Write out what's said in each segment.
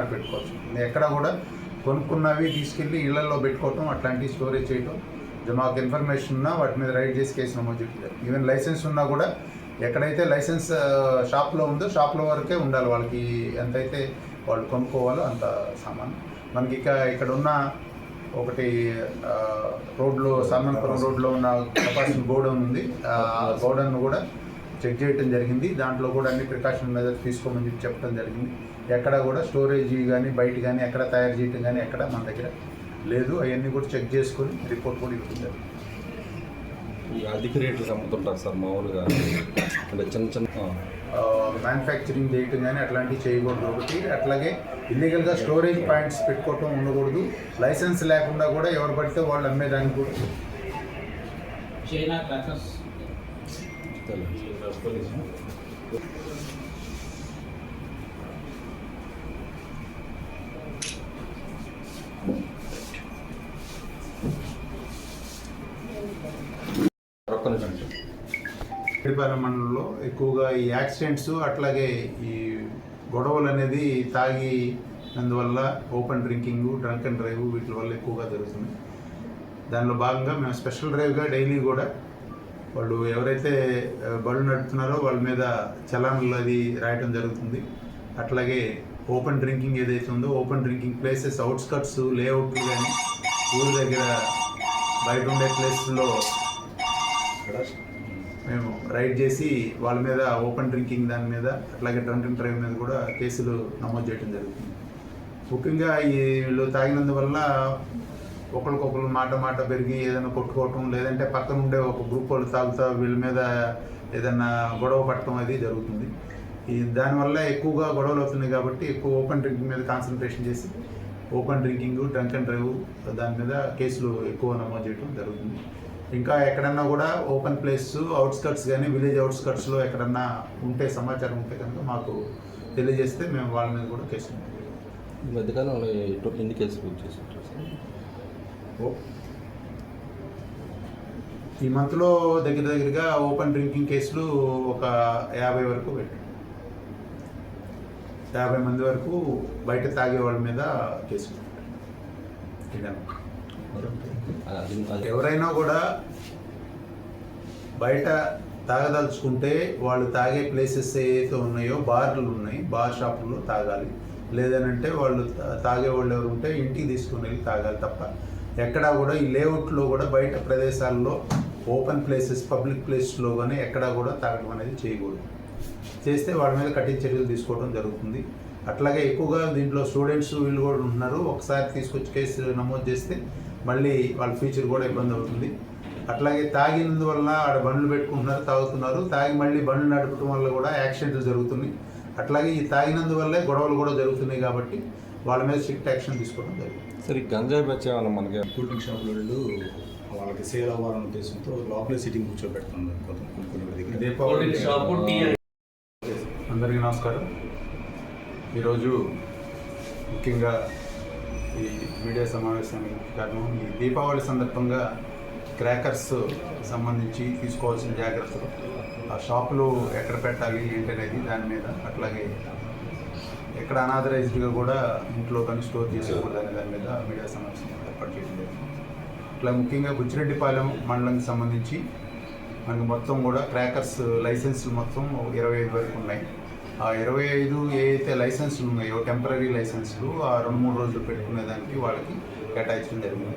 చేసుకొని అక్కడ పెట్టుకోవచ్చు ఎక్కడ కూడా కొనుక్కున్నవి తీసుకెళ్ళి ఇళ్ళలో పెట్టుకోవటం అట్లాంటివి స్టోరేజ్ చేయటం మాకు ఇన్ఫర్మేషన్ ఉన్నా వాటి మీద రైడ్ చేసి కేసు నమోదు చెప్తారు. ఈవెన్ లైసెన్స్ ఉన్నా కూడా ఎక్కడైతే లైసెన్స్ షాప్లో ఉందో షాప్లో వరకే ఉండాలి వాళ్ళకి ఎంతైతే వాళ్ళు కొనుక్కోవాలో అంత సామాన్. మనకి ఇక ఇక్కడ ఉన్న ఒకటి రోడ్లో సామన్పురం రోడ్లో ఉన్న కెపాసిటీ గోడౌన్ ఉంది. ఆ గోడౌన్ కూడా చెక్ చేయడం జరిగింది. దాంట్లో కూడా అన్ని ప్రికాషన్ మెజర్స్ తీసుకోమని చెప్పి చెప్పడం జరిగింది. ఎక్కడ కూడా స్టోరేజ్ కానీ బయట కానీ ఎక్కడ తయారు చేయటం కానీ ఎక్కడ మన దగ్గర లేదు. అవన్నీ కూడా చెక్ చేసుకొని రిపోర్ట్ కూడా ఇవ్వడం జరిగింది. ఈ అధిక రేట్లకు అమ్ముతుంటారు సార్ మామూలుగా. అంటే చిన్న చిన్న ఆ, మ్యానుఫ్యాక్చరింగ్ చేయటం కానీ అట్లాంటివి చేయకూడదు ఒకటి అట్లాగే ఇల్లీగల్గా స్టోరేజ్ పాయింట్స్ పెట్టుకోవటం ఉండకూడదు. లైసెన్స్ లేకుండా కూడా ఎవరు పడితే వాళ్ళు అమ్మేదానికి కూడా చైనా క్రాకర్స్ మండలంలో ఎక్కువగా ఈ యాక్సిడెంట్స్ అట్లాగే ఈ గొడవలు అనేది తాగి అందువల్ల open drinking drunk and drive వీటి వల్ల ఎక్కువగా జరుగుతుంది. దానిలో భాగంగా మేము స్పెషల్ డ్రైవ్గా డైలీ కూడా వాళ్ళు ఎవరైతే బళ్ళు నడుపుతున్నారో వాళ్ళ మీద చలాన్లు అది రాయటం జరుగుతుంది. అట్లాగే ఓపెన్ డ్రింకింగ్ ఏదైతే ఉందో ఓపెన్ డ్రింకింగ్ ప్లేసెస్ అవుట్స్కట్స్ లేఅవుట్లు కానీ ఊరి దగ్గర బయట ఉండే ప్లేస్లో మేము రైడ్ చేసి వాళ్ళ మీద ఓపెన్ డ్రింకింగ్ దాని మీద అట్లాగే డ్రంక్ అండ్ డ్రైవ్ మీద కూడా కేసులు నమోదు చేయడం జరుగుతుంది. ముఖ్యంగా ఈ వీళ్ళు తాగినందువల్ల ఒకరికొకరు మాట మాట పెరిగి ఏదైనా కొట్టుకోవటం లేదంటే పక్కన ఉండే ఒక గ్రూప్ వాళ్ళు తాగుతా వీళ్ళ మీద ఏదైనా గొడవ పట్టడం అది జరుగుతుంది. ఈ దానివల్ల ఎక్కువగా గొడవలు అవుతున్నాయి కాబట్టి ఎక్కువ ఓపెన్ డ్రింకింగ్ మీద కాన్సన్ట్రేషన్ చేసి open drinking drunk and drive దాని మీద కేసులు ఎక్కువ నమోదు చేయడం జరుగుతుంది. ఇంకా ఎక్కడన్నా కూడా ఓపెన్ ప్లేస్ అవుట్స్కట్స్ కానీ విలేజ్ అవుట్స్కట్స్లో ఎక్కడన్నా ఉంటే సమాచారం ఉంటే కనుక మాకు తెలియజేస్తే మేము వాళ్ళ మీద కూడా కేసులు ఈ మధ్యకాలంలో ఎన్ని కేసులు బుక్ చేసి ఈ మంత్లో దగ్గర దగ్గరగా ఓపెన్ డ్రింకింగ్ కేసులు ఒక యాభై వరకు పెట్టాం యాభై మంది వరకు బయట తాగే వాళ్ళ మీద కేసులు ఎవరైనా కూడా బయట తాగదలుచుకుంటే వాళ్ళు తాగే ప్లేసెస్ ఏవైతే ఉన్నాయో బార్లు ఉన్నాయి బార్ షాపుల్లో తాగాలి. లేదనంటే వాళ్ళు తాగే వాళ్ళు ఎవరు ఉంటే ఇంటికి తీసుకుని వెళ్ళి తాగాలి తప్ప ఎక్కడా కూడా ఈ లేఅవుట్లో కూడా బయట ప్రదేశాల్లో ఓపెన్ ప్లేసెస్ పబ్లిక్ ప్లేసెస్లో కానీ ఎక్కడా కూడా తాగడం అనేది చేయకూడదు. చేస్తే వాళ్ళ మీద కఠిన చర్యలు తీసుకోవడం జరుగుతుంది. అట్లాగే ఎక్కువగా దీంట్లో స్టూడెంట్స్ వీళ్ళు కూడా ఉంటున్నారు. ఒకసారి తీసుకొచ్చి కేసు నమోదు చేస్తే మళ్ళీ వాళ్ళ ఫ్యూచర్ కూడా ఇబ్బంది అవుతుంది. అట్లాగే తాగినందువల్ల ఆడ బండ్లు పెట్టుకుంటున్నారు తాగుతున్నారు. తాగి మళ్ళీ బండ్లు నడపడం వల్ల కూడా యాక్సిడెంట్లు జరుగుతున్నాయి. అట్లాగే ఈ తాగినందువల్లే గొడవలు కూడా జరుగుతున్నాయి కాబట్టి వాళ్ళ మీద స్ట్రిక్ట్ యాక్షన్ తీసుకోవడం జరిగింది. సరే గంజాయి బచ్చి ఏమన్నా మనకి కూల్ డ్రింక్ షాపుల వాళ్ళు వాళ్ళకి సేల్ అవ్వాలనే ఉద్దేశంతో లోపలే సిట్టింగ్ కూర్చోబెడుతున్నారు కొంత కొన్ని దగ్గర. దీపావళి షాపు అందరికీ నమస్కారం. ఈరోజు ముఖ్యంగా ఈ మీడియా సమావేశానికి ముఖ్య కారణం ఈ దీపావళి సందర్భంగా క్రాకర్స్ సంబంధించి తీసుకోవాల్సిన జాగ్రత్తలు. ఆ షాపులు ఎక్కడ పెట్టాలి ఏంటనేది దాని మీద అట్లాగే ఎక్కడ అనాథరైజ్డ్గా కూడా ఇంట్లో కానీ స్టోర్ చేసుకోకూడదు దాని మీద మీడియా సమావేశం ఏర్పాటు చేయడం జరిగింది. ఇట్లా ముఖ్యంగా బుచ్చిరెడ్డిపాలెం మండలానికి సంబంధించి మనకి మొత్తం కూడా క్రాకర్స్ లైసెన్స్లు మొత్తం ఇరవై ఐదు వరకు ఉన్నాయి. ఆ ఇరవై ఐదు ఏ అయితే లైసెన్స్లు ఉన్నాయో టెంపరీ లైసెన్సులు ఆ రెండు మూడు రోజులు పెట్టుకునే దానికి వాళ్ళకి కేటాయించడం జరిగింది.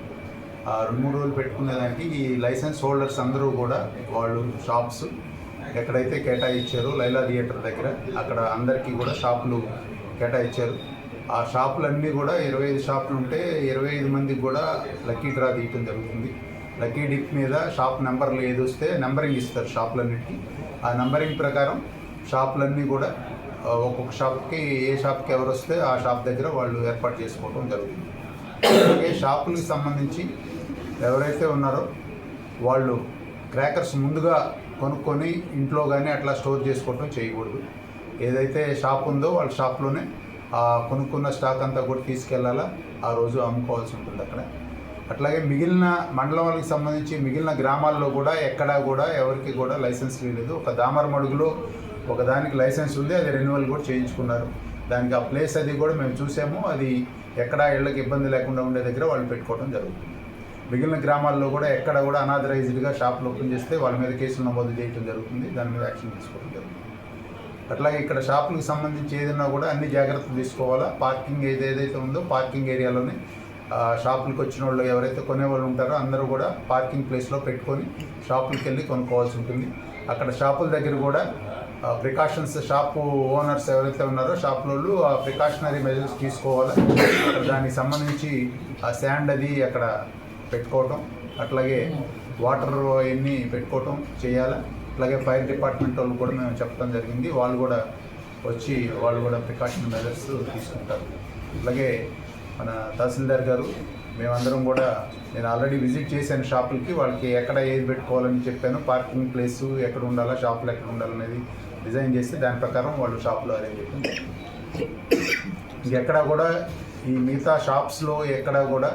ఆ రెండు మూడు రోజులు పెట్టుకునే దానికి ఈ లైసెన్స్ హోల్డర్స్ అందరూ కూడా వాళ్ళు షాప్స్ ఎక్కడైతే కేటాయించారో లైలా థియేటర్ దగ్గర అక్కడ అందరికీ కూడా షాపులు కేటాయించారు. ఆ షాపులన్నీ కూడా ఇరవై ఐదు షాపులు ఉంటే ఇరవై ఐదు మందికి కూడా లక్కీ డ్రా తీయటం జరుగుతుంది. లక్కీ డిప్ మీద షాప్ నెంబర్లు ఏది వస్తే నెంబరింగ్ ఇస్తారు షాపులన్నిటికీ. ఆ నెంబరింగ్ ప్రకారం షాపులన్నీ కూడా ఒక్కొక్క షాప్కి ఏ షాప్కి ఎవరు వస్తే ఆ షాప్ దగ్గర వాళ్ళు ఏర్పాటు చేసుకోవడం జరుగుతుంది. అలాగే షాపులకు సంబంధించి ఎవరైతే ఉన్నారో వాళ్ళు క్రాకర్స్ ముందుగా కొనుక్కొని ఇంట్లో కానీ అట్లా స్టోర్ చేసుకోవటం చేయకూడదు. ఏదైతే షాప్ ఉందో వాళ్ళ షాప్లోనే ఆ కొనుక్కున్న స్టాక్ అంతా కూడా తీసుకెళ్ళాలా? ఆ రోజు అమ్ముకోవాల్సి ఉంటుంది అక్కడ. అట్లాగే మిగిలిన మండలం వాళ్ళకి సంబంధించి మిగిలిన గ్రామాల్లో కూడా ఎక్కడా కూడా ఎవరికి కూడా లైసెన్స్ లేదు. ఒక దామరమడుగులో ఒక దానికి లైసెన్స్ ఉంది అది రెన్యువల్ కూడా చేయించుకున్నారు. దానికి ఆ ప్లేస్ అది కూడా మేము చూసాము. అది ఎక్కడా ఇళ్ళకి ఇబ్బంది లేకుండా ఉండే దగ్గర వాళ్ళు పెట్టుకోవడం జరుగుతుంది. మిగిలిన గ్రామాల్లో కూడా ఎక్కడ కూడా అనాథరైజ్డ్గా షాపులు ఓపెన్ చేస్తే వాళ్ళ మీద కేసులు నమోదు చేయడం జరుగుతుంది. దాని మీద యాక్షన్ తీసుకోవడం జరుగుతుంది. అట్లాగే ఇక్కడ షాపులకు సంబంధించి ఏదైనా కూడా అన్ని జాగ్రత్తలు తీసుకోవాలా? పార్కింగ్ ఏది ఏదైతే ఉందో పార్కింగ్ ఏరియాలోనే ఆ, షాపులకు వచ్చిన వాళ్ళు ఎవరైతే కొనేవాళ్ళు ఉంటారో అందరూ కూడా పార్కింగ్ ప్లేస్లో పెట్టుకొని షాపులకు వెళ్ళి కొనుక్కోవాల్సి ఉంటుంది. అక్కడ షాపుల దగ్గర కూడా ప్రికాషన్స్ షాపు ఓనర్స్ ఎవరైతే ఉన్నారో షాప్ వాళ్ళు ఆ ప్రికాషనరీ మెజర్స్ తీసుకోవాలి? అక్కడ దానికి సంబంధించి ఆ శాండ్ అది అక్కడ పెట్టుకోవటం అట్లాగే వాటర్ అవన్నీ పెట్టుకోవటం చేయాలి? అలాగే ఫైర్ డిపార్ట్మెంట్ వాళ్ళు కూడా మేము చెప్పడం జరిగింది. వాళ్ళు కూడా వచ్చి వాళ్ళు కూడా ప్రికాషన్ మెజర్స్ తీసుకుంటారు. అలాగే మన తహసీల్దార్ గారు మేమందరం కూడా నేను ఆల్రెడీ విజిట్ చేశాను షాపులకి. వాళ్ళకి ఎక్కడ ఏది పెట్టుకోవాలని చెప్పాను. పార్కింగ్ ప్లేస్ ఎక్కడ ఉండాలా షాపులు ఎక్కడ ఉండాలనేది డిజైన్ చేసి దాని ప్రకారం వాళ్ళు షాపులో అరేంజ్ చేయడం ఎక్కడ కూడా ఈ మిగతా షాప్స్లో ఎక్కడ కూడా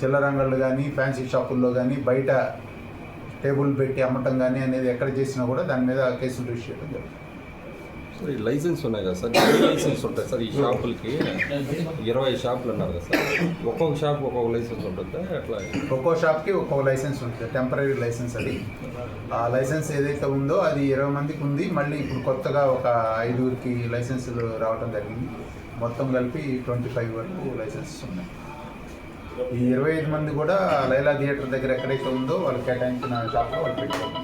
చిల్లరంగళ్ళు కానీ ఫ్యాన్సీ షాపుల్లో కానీ బయట టేబుల్ పెట్టి అమ్మటం కానీ అనేది ఎక్కడ చేసినా కూడా దాని మీద కేసులు రిజిస్టర్ చేయడం జరుగుతుంది. సార్ ఈ లైసెన్స్ ఉన్నాయి కదా సార్? లైసెన్స్ ఉంటాయి సార్ ఈ షాపులకి? ఇరవై షాపులు అన్నారు కదా సార్. ఒక్కొక్క షాప్ ఒక్కొక్క లైసెన్స్ ఉంటుందా? ఎట్లా? ఒక్కో షాప్కి ఒక్కొక్క లైసెన్స్ ఉంటుంది. టెంపరీ లైసెన్స్ అది. ఆ లైసెన్స్ ఏదైతే ఉందో అది ఇరవై మందికి ఉంది. మళ్ళీ ఇప్పుడు కొత్తగా ఒక ఐదుగురికి లైసెన్సులు రావడం జరిగింది. మొత్తం కలిపి ట్వంటీ ఫైవ్ వరకు లైసెన్సెస్ ఉన్నాయి. ఈ ఇరవై ఐదు మంది కూడా లైలా థియేటర్ దగ్గర ఎక్కడైతే ఉందో వాళ్ళు కేటాయించిన షాప్లో వాళ్ళు పెట్టుకోవాలి